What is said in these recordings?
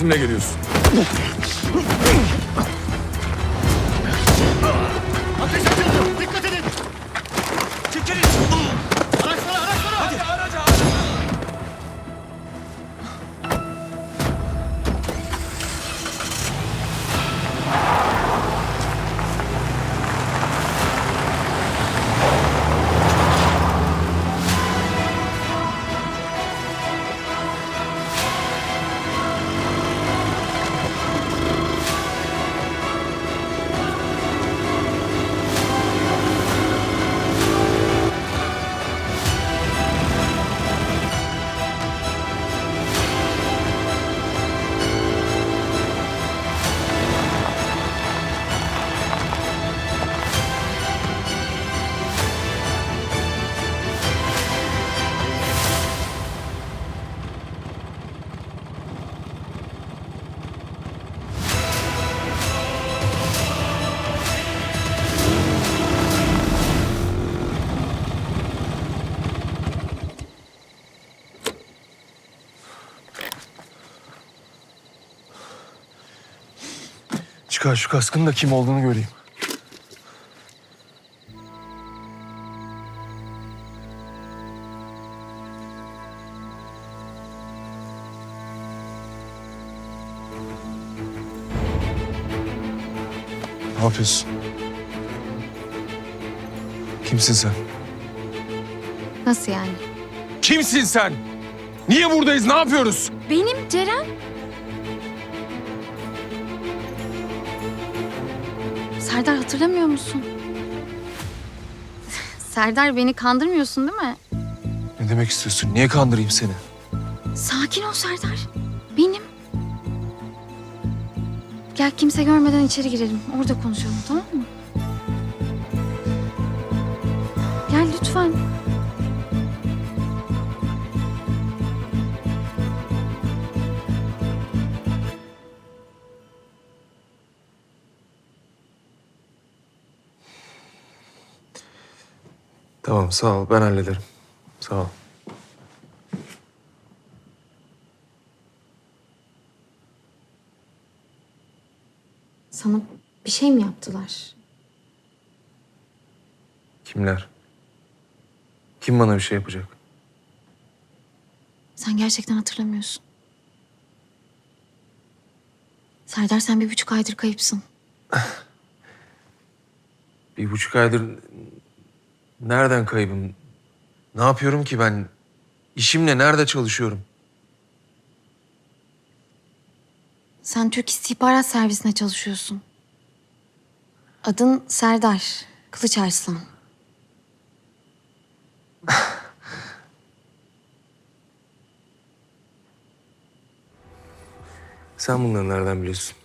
Bizimle geliyorsun. Ateş açıldı. Dikkat edin. Çekilin. Çıkar şu kaskın da kim olduğunu göreyim. Ne yapıyorsun? Kimsin sen? Nasıl yani? Kimsin sen? Niye buradayız? Ne yapıyoruz? Benim Ceren. Serdar hatırlamıyor musun? Serdar beni kandırmıyorsun değil mi? Ne demek istiyorsun? Niye kandırayım seni? Sakin ol Serdar. Benim. Gel kimse görmeden içeri girelim. Orada konuşalım tamam mı? Gel lütfen. Tamam sağ ol. Ben hallederim. Sağ ol. Sana bir şey mi yaptılar? Kimler? Kim bana bir şey yapacak? Sen gerçekten hatırlamıyorsun. Serdar sen bir buçuk aydır kayıpsın. Bir buçuk aydır nereden kaybım? Ne yapıyorum ki ben? İşimle nerede çalışıyorum? Sen Türk İstihbarat Servisine çalışıyorsun. Adın Serdar Kılıç Arslan. Sen bunları nereden biliyorsun?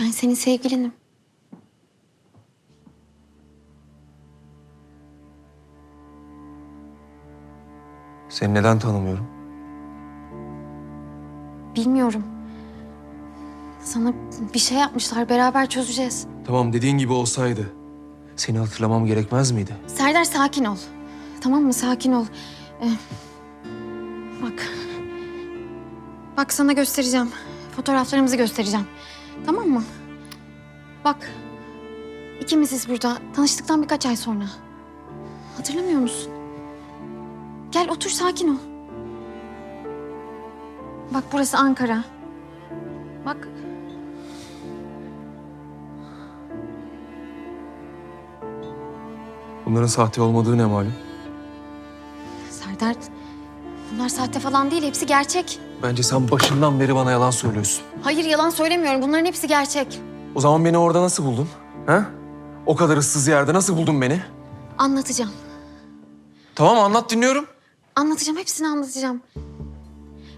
Ben senin sevgilinim. Seni neden tanımıyorum? Bilmiyorum. Sana bir şey yapmışlar. Beraber çözeceğiz. Tamam dediğin gibi olsaydı seni hatırlamam gerekmez miydi? Serdar sakin ol. Tamam mı? Sakin ol. Ee, bak. Bak sana göstereceğim. Fotoğraflarımızı göstereceğim. Tamam mı? Bak. İkimiziz burada. Tanıştıktan birkaç ay sonra. Hatırlamıyor musun? Gel otur sakin ol. Bak burası Ankara. Bak. Bunların sahte olmadığı ne malum? Serdar, bunlar sahte falan değil, hepsi gerçek. Bence sen başından beri bana yalan söylüyorsun. Hayır, yalan söylemiyorum. Bunların hepsi gerçek. O zaman beni orada nasıl buldun? Ha? O kadar ıssız yerde nasıl buldun beni? Anlatacağım. Tamam anlat dinliyorum. Anlatacağım, hepsini anlatacağım.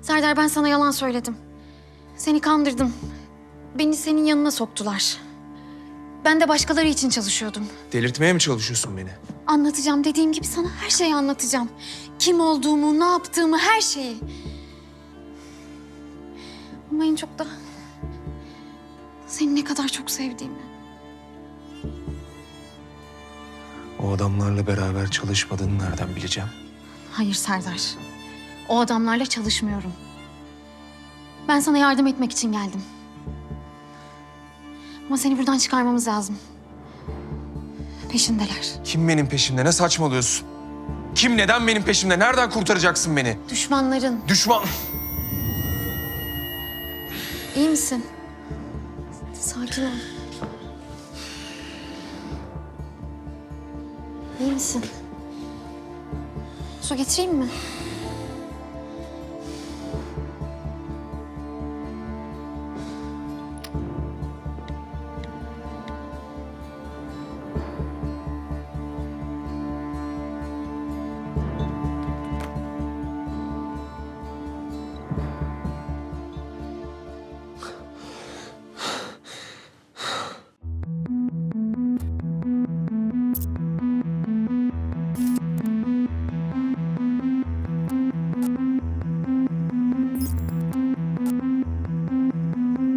Serdar, ben sana yalan söyledim. Seni kandırdım. Beni senin yanına soktular. Ben de başkaları için çalışıyordum. Delirtmeye mi çalışıyorsun beni? Anlatacağım dediğim gibi sana her şeyi anlatacağım. Kim olduğumu, ne yaptığımı, her şeyi. Ama en çok da seni ne kadar çok sevdiğimi. O adamlarla beraber çalışmadığını nereden bileceğim? Hayır Serdar. O adamlarla çalışmıyorum. Ben sana yardım etmek için geldim. Ama seni buradan çıkarmamız lazım. Peşindeler. Kim benim peşimde? Ne saçmalıyorsun? Kim neden benim peşimde? Nereden kurtaracaksın beni? Düşmanların. Düşman. İyi misin? Sakin ol. İyi misin? Su getireyim mi?